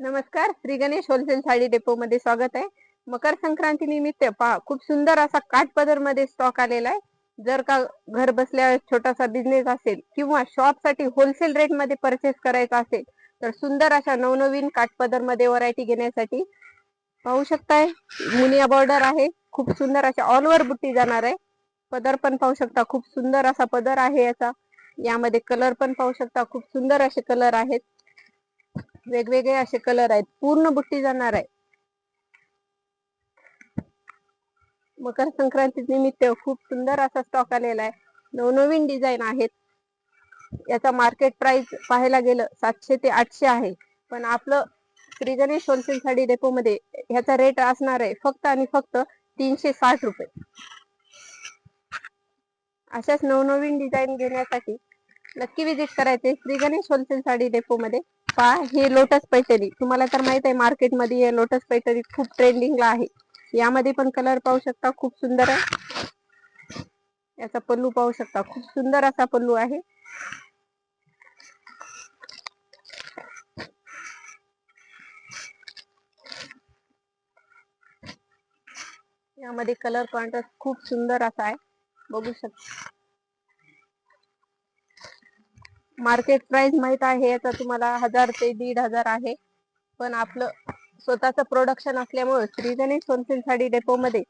नमस्कार. Shri Ganesh wholesale sari depot मध्ये स्वागत आहे. मकर संक्रांती निमित्त पहा खूप सुंदर असा काठपदरमध्ये स्टॉक आलेला आहे. जर का घर बसल्या छोटासा बिझनेस असेल किंवा शॉपसाठी होलसेल रेटमध्ये परचेस करायचा असेल तर सुंदर अशा नवनवीन काठपदरमध्ये व्हरायटी घेण्यासाठी पाहू शकताय. मुनिया बॉर्डर आहे. खूप सुंदर अशा ऑल ओव्हर बुट्टी जाणार आहे. पदर पण पाहू शकता. खूप सुंदर असा पदर आहे याचा. यामध्ये कलर पण पाहू शकता. खूप सुंदर असे कलर आहेत. वेगवेगळे असे कलर आहेत. पूर्ण बुट्टी जाणार आहे. मकर संक्रांती निमित्त खूप सुंदर असा स्टॉक आलेला आहे. नवनवीन डिझाईन आहेत. याचा मार्केट प्राइस पाहायला गेलं सातशे ते आठशे आहे. पण आपलं श्री गणेश होलसेल साडी डेपो मध्ये ह्याचा रेट असणार आहे फक्त आणि फक्त तीनशे साठ रुपये. अशाच नवनवीन डिझाईन घेण्यासाठी नक्की विजिट करायचे श्री गणेश होलसेल साडी डेपो मध्ये. पहा हे लोटस पैठणी. तुम्हाला तर माहीत आहे मार्केटमध्ये हे लोटस पैठणी खूप ट्रेंडिंगला आहे. यामध्ये पण कलर पाहू शकता खूप सुंदर आहे. याचा पल्लू पाहू शकता खूप सुंदर असा पल्लू आहे. यामध्ये कलर कॉन्ट्रास्ट खूप सुंदर असा आहे. बघू शकता. मार्केट प्राइस माहीत आहे याचा तुम्हाला हजार ते दीड हजार आहे. पण आपलं स्वतःचं प्रोडक्शन असल्यामुळे श्री गणेश होलसेल साडी डेपो मध्ये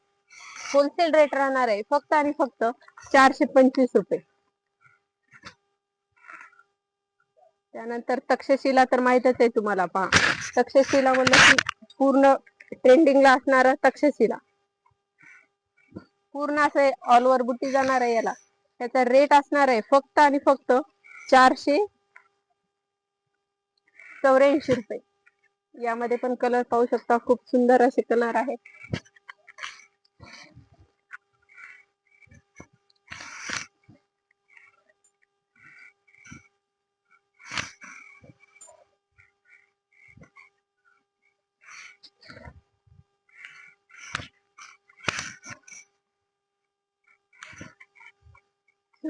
होलसेल रेट राहणार आहे फक्त आणि फक्त चारशे पंचवीस रुपये. त्यानंतर तक्षशिला तर माहितच आहे तुम्हाला पहा. तक्षशिला म्हणलं की पूर्ण ट्रेंडिंगला असणार तक्षशिला. पूर्ण असं ऑल ओव्हर बुट्टी जाणार आहे याला. त्याचा रेट असणार आहे फक्त आणि फक्त चारशे चौऱ्याऐंशी रुपये. यामध्ये पण कलर पाहू शकता खूप सुंदर असे कलर आहेत.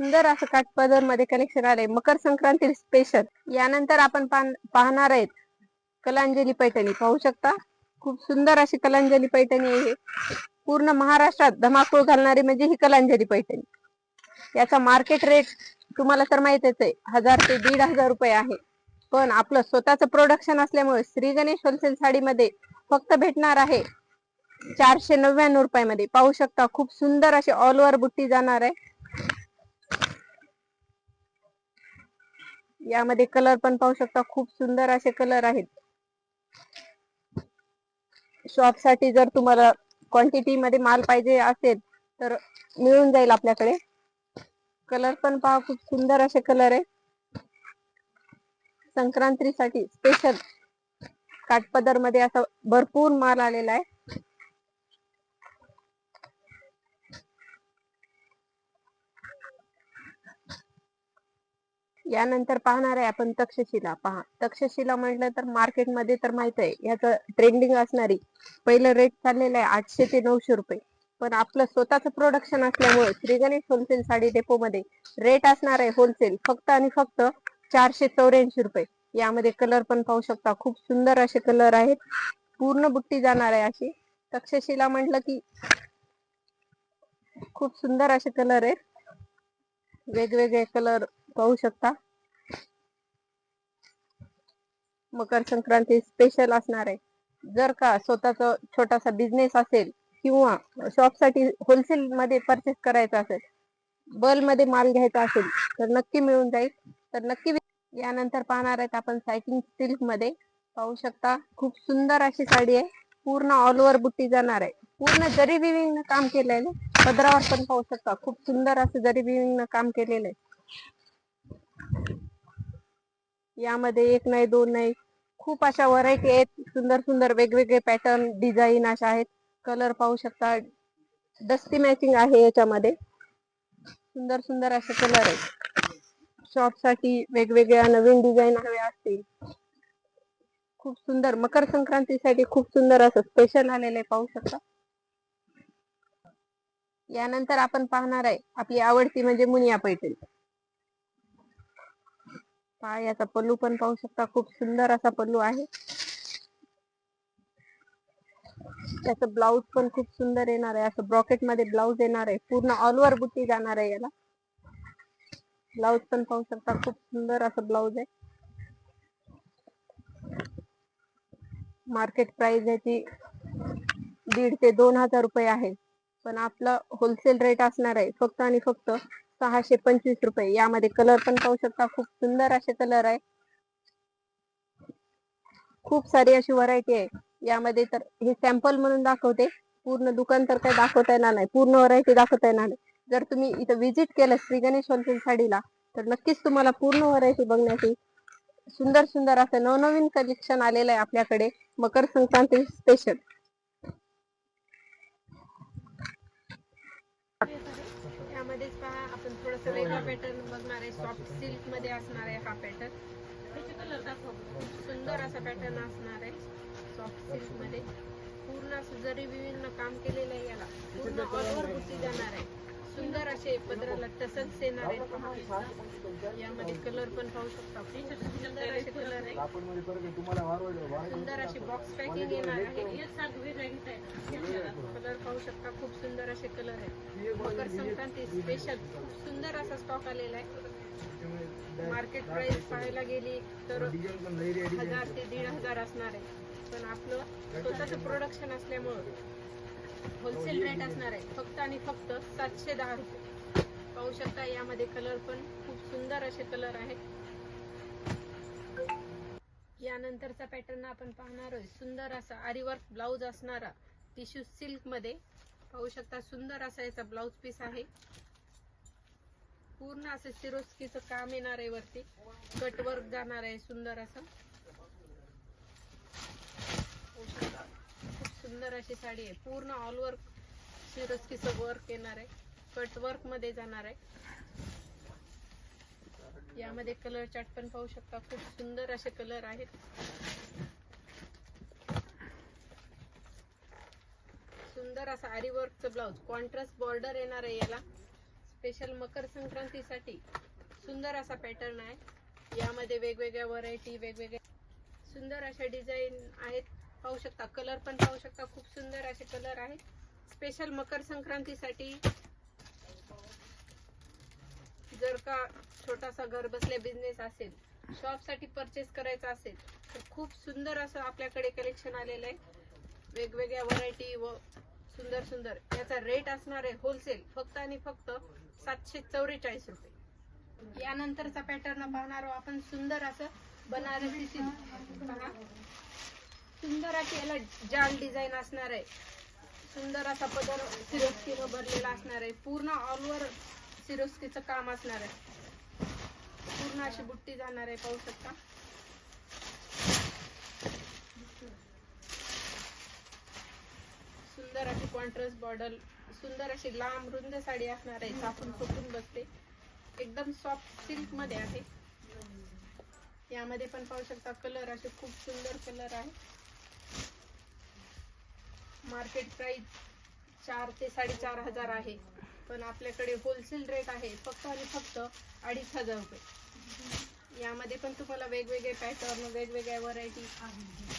सुंदर असं काठपदरमध्ये कलेक्शन आलंय. मकर संक्रांती स्पेशल यानंतर आपण पाहणार आहेत कलांजली पैठणी. पाहू शकता? खूप सुंदर अशी कलांजली पैठणी आहे पूर्ण महाराष्ट्रात धमाकूळ घालणारी म्हणजे ही कलांजली पैठणी. याचा मार्केट रेट तुम्हाला तर माहितीच आहे. हजार ते दीड हजार रुपये आहे. पण आपलं स्वतःच प्रोडक्शन असल्यामुळे श्री गणेश होलसेल साडीमध्ये फक्त भेटणार आहे चारशे नव्याण्णव रुपयामध्ये. पाहू शकता खूप सुंदर अशी ऑल ओव्हर बुट्टी जाणार आहे. यामध्ये कलर पण पाहू शकता. खूप सुंदर असे कलर आहेत. शॉपसाठी जर तुम्हाला क्वांटिटी मध्ये माल पाहिजे असेल तर मिळून जाईल आपल्याकडे. कलर पण पहा खूप सुंदर असे कलर आहे. संक्रांतीसाठी स्पेशल काठपदरमध्ये असा भरपूर माल आलेला आहे. यानंतर पाहणार आहे आपण तक्षशिला. पहा तक्षशिला म्हटलं तर मार्केटमध्ये तर माहीत आहे याचं ट्रेंडिंग असणारी. पहिलं रेट चाललेलं आहे आठशे ते नऊशे रुपये. पण आपलं स्वतःच प्रोडक्शन असल्यामुळे श्री गणेश होलसेल साडी डेपो मध्ये रेट असणार आहे होलसेल फक्त आणि फक्त चारशे चौऱ्याऐंशी रुपये. यामध्ये कलर पण पाहू शकता खूप सुंदर असे कलर आहेत. पूर्ण बुट्टी जाणार आहे अशी. तक्षशिला म्हटलं की खूप सुंदर असे कलर आहेत. वेगवेगळे कलर पाहू शकता. मकर संक्रांती स्पेशल असणार आहे. जर का स्वतःच छोटासा बिझनेस असेल किंवा शॉपसाठी होलसेल मध्ये परचेस करायचा असेल बलमध्ये माल घ्यायचा असेल तर नक्की मिळून जाईल. तर नक्की यानंतर पाहणार आहेत आपण सायकिंग सिल्कमध्ये. पाहू शकता खूप सुंदर अशी साडी आहे. पूर्ण ऑल ओव्हर बुट्टी जाणार आहे. पूर्ण जरी विविंग काम केलेलं आहे पदरावर पण पाहू शकता खूप सुंदर असं जरी विविंग काम केलेलं आहे. यामध्ये एक नाही दोन नाही. खूप अशा व्हरायटी आहेत. सुंदर सुंदर वेगवेगळे पॅटर्न डिझाईन अशा आहेत. कलर पाहू शकता. डस्टी मॅचिंग आहे याच्यामध्ये. सुंदर सुंदर असे कलर आहेत. शॉपसाठी वेगवेगळ्या नवीन डिझाईन हव्या असतील. खूप सुंदर. मकर संक्रांतीसाठी खूप सुंदर असं स्पेशल आलेलं आहे पाहू शकता. यानंतर आपण पाहणार आहे आपली आवडती म्हणजे मुनिया पैठणी. पहा याचा पल्लू पण पाहू शकता. खूप सुंदर असा पल्लू आहे. याचं ब्लाऊज पण खूप सुंदर येणार आहे. असं ब्रॉकेटमध्ये ब्लाउज येणार आहे. पूर्ण ऑल ओव्हर बुट्टी जाणार आहे याला. ब्लाऊज पण पाहू शकता. खूप सुंदर असं ब्लाऊज आहे. मार्केट प्राइस याची दीड ते दोन हजार रुपये आहे. पण आपलं होलसेल रेट असणार आहे. फक्त आणि फक्त सहाशे पंचवीस रुपये. यामध्ये कलर पण पाहू शकता खूप सुंदर असे कलर आहे. खूप सारी अशी व्हरायटी आहे. यामध्ये तर हे सॅम्पल म्हणून दाखवते. पूर्ण दुकान तर काही दाखवता येणार नाही. पूर्ण व्हरायटी दाखवता येणार नाही. जर तुम्ही इथं व्हिजिट केलं श्री गणेश होलसेल साडीला तर नक्कीच तुम्हाला पूर्ण व्हरायटी बघण्याची सुंदर सुंदर असं नवनवीन कलेक्शन आलेलं आहे आपल्याकडे. मकर संक्रांती स्पेशल यामध्येच पहा. थोडस वेगळा पॅटर्न बघणार आहे. सॉफ्ट सिल्कमध्ये असणार आहे हा पॅटर्न खूप सुंदर असा पॅटर्न असणार आहे. सॉफ्ट सिल्कमध्ये. पूर्ण असं जरी विभिन्न काम केलेलं आहे याला पूर्ण ऑल ओव्हर बुट्टी जाणार आहे. सुंदर असे पदराला टसल्स येणार आहेत. यामध्ये कलर पण पाहू शकता सुंदर असे कलर आहे सुंदर अशी बॉक्स पॅकिंग येणार आहे कलर पाहू शकता खूप सुंदर असे कलर आहे मकर संक्रांती स्पेशल खूप सुंदर असा स्टॉक आलेला आहे. मार्केट प्राइस पाहायला गेली तर हजार ते दीड हजार असणार आहे. पण आपलं स्वतःच प्रोडक्शन असल्यामुळं होलसेल रेट असणार आहे. फक्त आणि फक्त सातशे दहा रुपये. पाहू शकता यामध्ये कलर पण खूप सुंदर असे कलर आहेत. यानंतरचा पॅटर्न आपण पाहणार आहोत सुंदर असा आरीवर्क ब्लाऊज असणारा टिश्यू सिल्कमध्ये. पाहू शकता सुंदर असा याचा ब्लाऊज पीस आहे. पूर्ण असं सिरोस्कीचं काम येणार आहे वरती. कट वर्क जाणार आहे सुंदर असं पाहू शकता. खूप सुंदर अशी साडी आहे. पूर्ण ऑल वर्क शिरस्कीचं वर्क येणार आहे. कट वर्कमध्ये जाणार आहे. यामध्ये कलर चार्ट पण पाहू शकता. खूप सुंदर असे कलर आहेत. सुंदर असा आरी वर्कचं ब्लाऊज कॉन्ट्रास्ट बॉर्डर येणार आहे याला. स्पेशल मकर संक्रांतीसाठी सुंदर असा पॅटर्न आहे. यामध्ये वेगवेगळ्या व्हरायटी वेगवेगळ्या सुंदर अशा डिझाईन आहेत. पाहू शकता. कलर पण पाहू शकता. खूप सुंदर असे कलर आहेत. स्पेशल मकर संक्रांतीसाठी जर का छोटासा घर बसल्या बिझनेस असेल शॉपसाठी परचेस करायचा असेल तर खूप सुंदर असं आपल्याकडे कलेक्शन आलेलं आहे. वेगवेगळ्या व्हरायटी व सुंदर सुंदर. याचा रेट असणार आहे होलसेल फक्त आणि फक्त सातशे चौवेचाळीस रुपये. यानंतरचा पॅटर्न पाहणार आपण सुंदर असं बनारसी सिल्क. पहा सुंदर अशी याला जाल डिझाईन असणार आहे. सुंदर असा पदर सिरोस्कीनं भरलेला असणार आहे. पूर्ण ऑलवर सिरोस्कीचं काम असणार आहे. पूर्ण अशी बुट्टी जाणार आहे पाहू शकता. सुंदर अशी कॉन्ट्रास्ट बॉर्डर सुंदर अशी लांब रुंद साडी असणार आहे चापून फुटून बसते एकदम सॉफ्ट सिल्कमध्ये आहे. यामध्ये पण पाहू शकता कलर असे खूप सुंदर कलर आहे. मार्केट प्राइस चार ते साडेचार हजार आहे. पण आपल्याकडे होलसेल रेट आहे फक्त आणि फक्त अडीच हजार रुपये. यामध्ये पण तुम्हाला वेगवेगळे पॅटर्न वेगवेगळ्या व्हरायटी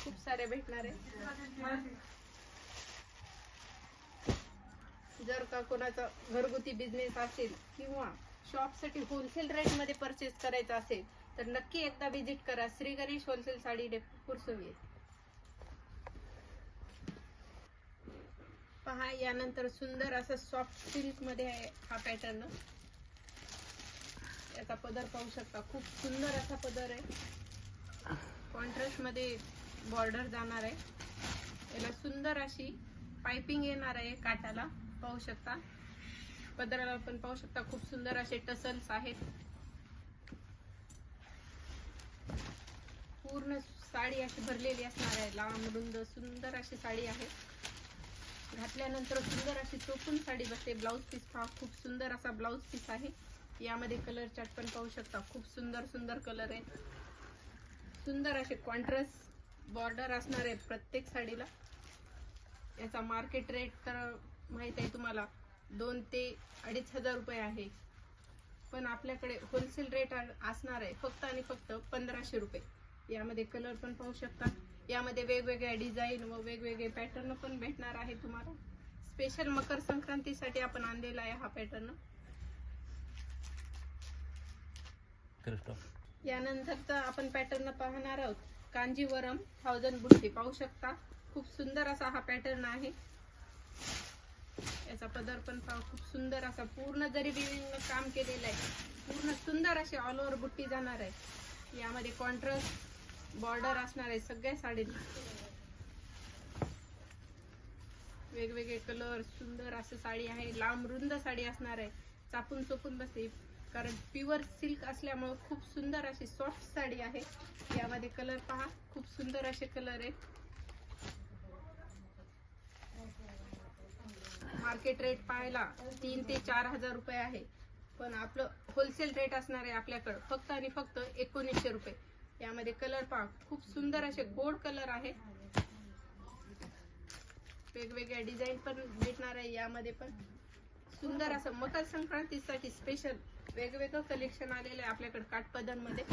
खूप साऱ्या भेटणार आहे जर का कोणाचा घरगुती बिझनेस असेल किंवा शॉपसाठी होलसेल रेटमध्ये परचेस करायचा असेल तर नक्की एकदा व्हिजिट करा. श्री गणेश होलसेल साडी डेपो पुरसुवी पहा यानंतर सुंदर असं सॉफ्ट सिल्कमध्ये आहे हा पॅटर्न याचा पदर पाहू शकता. खूप सुंदर असा पदर आहे. कॉन्ट्रास्टमध्ये बॉर्डर जाणार आहे. याला सुंदर अशी पाइपिंग येणार आहे काटाला पाहू शकता. पदराला पण पाहू शकता खूप सुंदर असे टसल्स आहेत. पूर्ण साडी अशी भरलेली असणार आहे. लांब रुंद सुंदर अशी साडी आहे. घातल्यानंतर सुंदर अशी चोपून साडी बसते. ब्लाऊज पीस पहा खूप सुंदर असा ब्लाऊज पीस आहे. यामध्ये कलर चार्ट पण पाहू शकता. खूप सुंदर सुंदर कलर आहे. सुंदर असे कॉन्ट्रास्ट बॉर्डर असणार आहे प्रत्येक साडीला. याचा मार्केट रेट तर माहीत आहे तुम्हाला. दोन ते अडीच हजार रुपये आहे. पण आपल्याकडे होलसेल रेट असणार आहे फक्त आणि फक्त पंधराशे रुपये. यामध्ये कलर पण पाहू शकता. यामध्ये वेगवेगळ्या डिझाईन व वेगवेगळे पॅटर्न पण भेटणार आहे तुम्हाला. स्पेशल मकर संक्रांतीसाठी आपण आणलेला आहे हा पॅटर्न यानंतरचा आपण पॅटर्न पाहणार आहोत. कांजीवरम थाउजंड बुट्टी. पाहू शकता. खूप सुंदर असा हा पॅटर्न आहे. याचा पदर पण पहा. खूप सुंदर असा पूर्ण जरी विविंग काम केलेलं आहे पूर्ण सुंदर अशी ऑल ओव्हर बुट्टी जाणार आहे. यामध्ये कॉन्ट्रास्ट बॉर्डर असणार आहे सगळ्या साडीला. वेगवेगळे कलर सुंदर असं साडी आहे. लांब रुंद साडी असणार आहे. चापून चोपून बसते. कारण प्युअर सिल्क असल्यामुळे खूप सुंदर अशी सॉफ्ट साडी आहे. यामध्ये कलर पहा. खूप सुंदर असे कलर आहेत मार्केट रेट पाहायला तीन ते चार हजार रुपये आहे. पण आपलं होलसेल रेट असणार आहे आपल्याकडं. फक्त आणि फक्त एकोणीसशे रुपये. यामध्ये कलर पहा खूप सुंदर असे गोड कलर आहे वेगवेगळ्या डिझाईन पण भेटणार आहे यामध्ये पण. सुंदर असं मकर संक्रांतीसाठी स्पेशल वेगवेगळं कलेक्शन आलेलं आहे आपल्याकडे काठपदनमध्ये